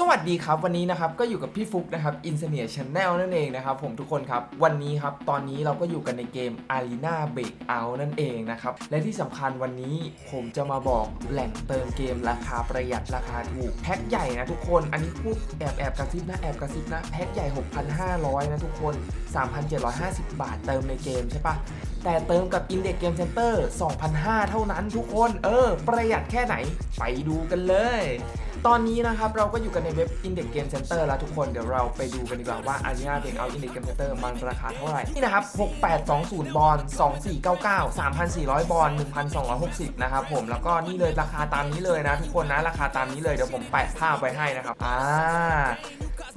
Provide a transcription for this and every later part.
สวัสดีครับวันนี้นะครับก็อยู่กับพี่ฟุกนะครับ i n s e n i a Channel นั่นเองนะครับผมทุกคนครับ วันนี้ครับ ตอนนี้เราก็อยู่กันในเกม Arena Breakout นั่นเองนะครับ และที่สำคัญวันนี้ผมจะมาบอกแหล่งเติมเกมราคาประหยัดราคาถูก แพ็คใหญ่นะทุกคน อันนี้พูดแอบแอบกระซิบนะแอบกระซิบนะ แพ็คใหญ่ 6,500 นะทุกคน 3,750 บาทเติมในเกมใช่ปะแต่เติมกับ Index Game Center 2,500 เท่านั้นทุกคน เออ ประหยัดแค่ไหน ไปดูกันเลย ตอนนี้นะครับ เราก็อยู่กันในเว็บ Index Game Center แล้วทุกคน เดี๋ยวเราไปดูกันดีกว่าว่า Arena Breakout Index Game Center มันราคาเท่าไหร่ นี่นะครับ 6820 บอล2499 3,400 บอล1,260 นะครับผม แล้วก็นี่เลยราคาตามนี้เลยนะทุกคนนะ ราคาตามนี้เลย เดี๋ยวผมแปะภาพไว้ให้นะครับ อ่า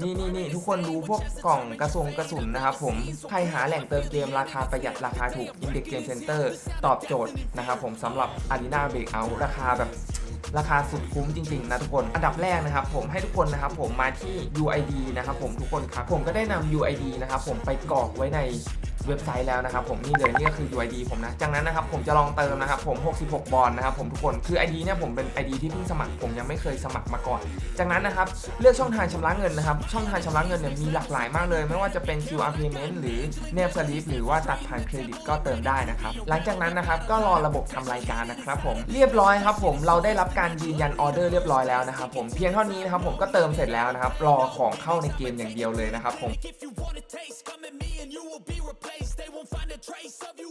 นี่นี่นี่ทุกคนดูพวกกล่องกระสุนกระสุนนะครับผม ใครหาแหล่งเติมเกมราคาประหยัดราคาถูก Index Game Center ตอบโจทย์นะครับผมสำหรับ Arena Breakout ราคาแบบราคาสุดคุ้มจริง ๆ นะทุกคน อันดับแรกนะครับผมให้ทุกคนนะครับผมมาที่ UID นะครับผมทุกคนครับ ผมก็ได้นำ UID นะครับผมไปกรอกไว้ใน เว็บไซต์แล้วนะครับผมนี่เลยนี่ก็คือ UID ผมนะจากนั้นนะครับผมจะลองเติมนะครับผม 66 บอลนะครับผมทุกคนคือ ID เนี่ยผมเป็น ID ที่เพิ่งสมัครผมยังไม่เคยสมัครมาก่อน จากนั้นนะครับเลือกช่องทางชำระเงินนะครับช่องทางชำระเงินเนี่ยมีหลากหลายมากเลย ไม่ว่าจะเป็น QR payment หรือ n a บสลิปหรือว่าตัดผ่านเครดิตก็เติมได้นะครับหลังจากนั้นนะครับก็รอระบบทำรายการนะครับผมเรียบร้อยครับผมเราได้รับการยืนยันออเดอร์เรียบร้อยแล้วนะครับผมเพียงเท่านี้นะครับผมก็เติมเสร็จแล้วนะครับรอของเข้าในเกมอย่างเดียวเลยนะครับผม face. They won't find a trace of you